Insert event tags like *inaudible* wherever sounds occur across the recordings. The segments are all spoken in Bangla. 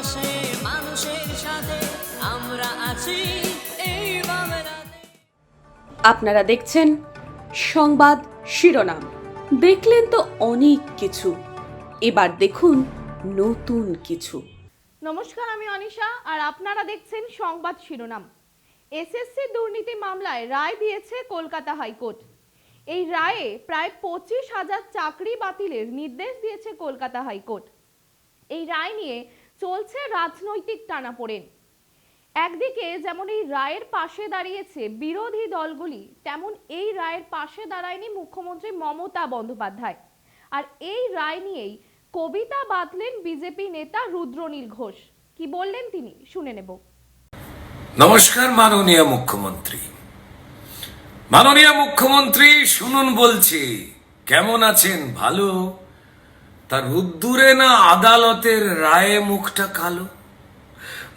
পাশে মানুষের সাথে আমরা আছি। এই আপনারা দেখছেন সংবাদ শিরোনাম। দেখলেন তো অনেক কিছু। এবার দেখুন নতুন কিছু। নমস্কার আমি অনিশা আর আপনারা দেখছেন সংবাদ শিরোনাম। এসএসসি দুর্নীতি মামলায় রায় দিয়েছে কলকাতা হাইকোর্ট। এই রায়ে প্রায় পঁচিশ হাজার চাকরি বাতিলের নির্দেশ দিয়েছে কলকাতা হাইকোর্ট। এই রায় নিয়ে চলছে রাজনৈতিক টানাপোড়েন। একদিকে যেমন এই রায়ের পাশে দাঁড়িয়েছে বিরোধী দলগুলি, তেমন এই রায়ের পাশে দাঁড়ায়নি মুখ্যমন্ত্রী মমতা বন্দ্যোপাধ্যায়। আর এই রায় নিয়েই কবিতা বাঁধলেন বিজেপি নেতা রুদ্রনীল ঘোষ। কি বললেন তিনি? শুনে নেব। নমস্কার, মাননীয় মুখ্যমন্ত্রী। মাননীয় মুখ্যমন্ত্রী, শুনুন বলছি, কেমন আছেন? ভালো? তার রুদ্দুরে না আদালতের রায়ে মুখটা কালো?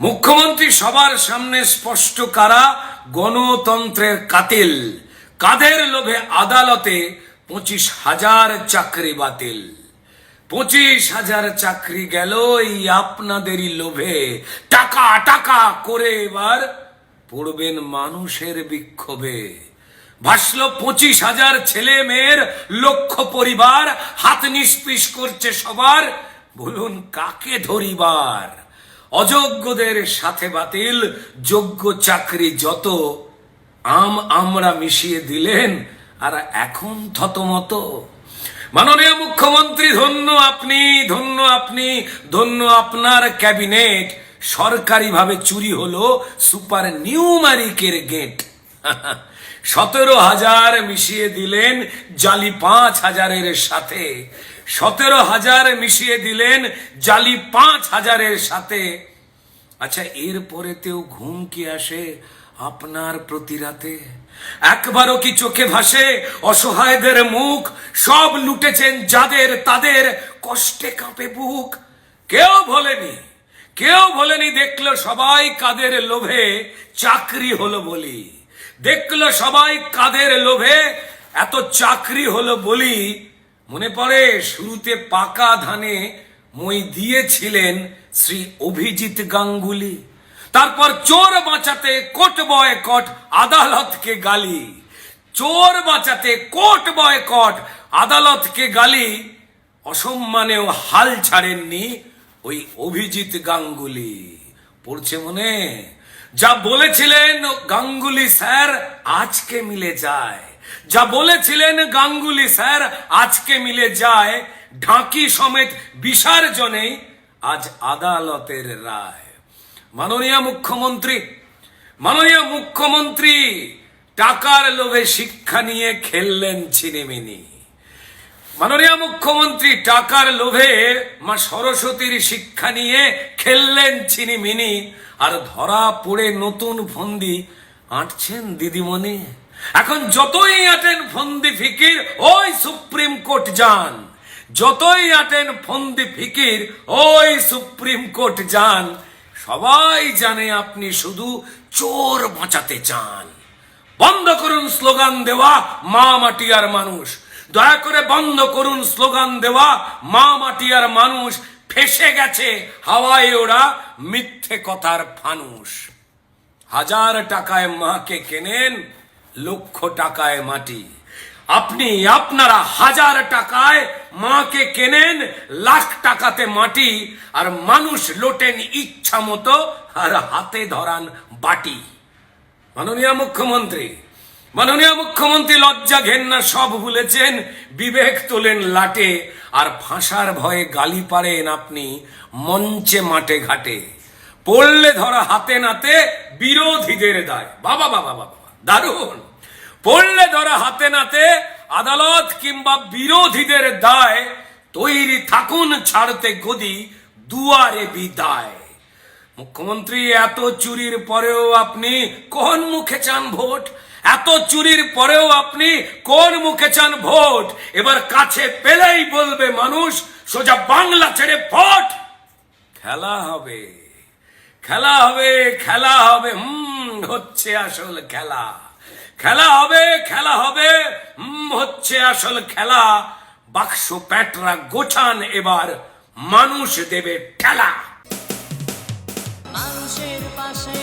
মুখ্যমন্ত্রী সবার সামনে স্পষ্ট কারা? গণতন্ত্রের কাতিল। কাদের লোভে আদালতে পঁচিশ হাজার চাকরি বাতিল? পঁচিশ হাজার চাকরি গেল এই আপনাদেরই লোভে। টাকা টাকা করে এবার পড়বেন মানুষের বিক্ষোভে। ভাসল পঁচিশ হাজার ছেলে মেয়ের লক্ষ পরিবার, হাত নিষ্পিস করছে সবার। বলুন, কাকে ধরিবার? অযোগ্যদের সাথে বাতিল, যোগ্য চাকরি যত, আম আমরা মিশিয়ে দিলেন, আর এখন থতমত। মাননীয় মুখ্যমন্ত্রী, ধন্য আপনি ধন্য আপনি, ধন্য আপনার ক্যাবিনেট। সরকারিভাবে চুরি হলো সুপার নিউমারিকের গেট। *laughs* সতেরো হাজার মিশিয়ে দিলেন জালি পাঁচ হাজারের সাথে। সতেরো হাজার মিশিয়ে দিলেন জালি পাঁচ হাজারের সাথে। আচ্ছা এরপরেতেও ঘুম কি আসে আপনার প্রতি রাতে? একবারও কি চোখে ভাসে অসহায়দের মুখ? সব লুটেছেন যাদের তাদের কষ্টে কাঁপে বুক। কেউ বলেনি কেউ বলেনি দেখল সবাই কাদের লোভে। চাকরি হলো বলি। দেখল সবাই কাদের লোভে? এত চাকরি হলো বলি। মনে পড়ে, শুরুতে পাকা ধানে মই দিয়েছিলেন শ্রী অভিজিৎ গাঙ্গুলি। তারপর চোর বাঁচাতে কোট বয় কট আদালতকে গালি। চোর বাঁচাতে কোট বয় কট আদালতকে গালি। অসম্মানেও হাল ছাড়েননি ওই অভিজিৎ গাঙ্গুলি। পড়ছে মনে? যা বলেছিলেন গাঙ্গুলি স্যার আজকে মিলে যায়। যা বলেছিলেন গাঙ্গুলি স্যার আজকে মিলে যায়। ঢাকি সমেত বিসর্জনেই আজ আদালতের রায়। মাননীয় মুখ্যমন্ত্রী মাননীয় মুখ্যমন্ত্রী, টাকার লোভে শিক্ষা নিয়ে খেললেন ছিনিমিনি। মাননীয় মুখ্যমন্ত্রী, টাকার লোভে মা সরস্বতীর শিক্ষা নিয়ে খেললেন ছিনিমিনি। আর ধরা পড়ে নতুন ফন্দি আঁটছেন দিদিমণি। এখন যতই আটেন ফন্দি ফিকির, ওই সুপ্রিম কোর্ট যান। যতই আটেন ফন্দি ফিকির, ওই সুপ্রিম কোর্ট যান। সবাই জানে আপনি শুধু চোর বাঁচাতে চান। বন্ধ করুন স্লোগান দেওয়া, মা মাটি আর মানুষ। দয়া করে বন্ধ করুন স্লোগান দেওয়া, মা মাটি আর মানুষ। ফেসে গেছে হাওয়ায় ওরা মিথ্যে কথার ফানুষ। হাজার টাকায় মাকে কেনেন, লক্ষ টাকায় মাটি। আপনি আপনারা হাজার টাকায় মাকে কেনেন, লাখ টাকাতে মাটি, আর মানুষ লোটেন ইচ্ছা মতো, আর হাতে ধরান বাটি। মাননীয় মুখ্যমন্ত্রী মাননীয় মুখ্যমন্ত্রী লজ্জা ঘেন্না সব ভুলেছেন, বিবেক তোলেন লাটে, আর ফাঁসার ভয়ে গালি পারেন আপনি মঞ্চে মাঠে ঘাটে। পড়লে ধরা হাতে নাতে বিরোধীদের দায়। বাবা বাবা বাবা, দারুণ। পড়লে ধরা হাতে নাতে আদালত কিংবা বিরোধীদের দায়। তৈরি থাকুন, ছাড়তে গদি, দুয়ারে বিদায়। মুখ্যমন্ত্রী, এত চুরির পরেও আপনি কোন মুখে চান ভোট? এত চুরির পরেও আপনি কোন মুখে চান ভোট? এবার কাছে পেলেই বলবে মানুষ, সোজা বাংলা ছেড়ে ভোট! খেলা হবে খেলা হবে খেলা হবে, হুম, হচ্ছে আসল খেলা। খেলা হবে খেলা হবে, হুম, হচ্ছে আসল খেলা। বাক্স প্যাটরা গোছান এবার, মানুষ দেবে ঠেলা। পাশে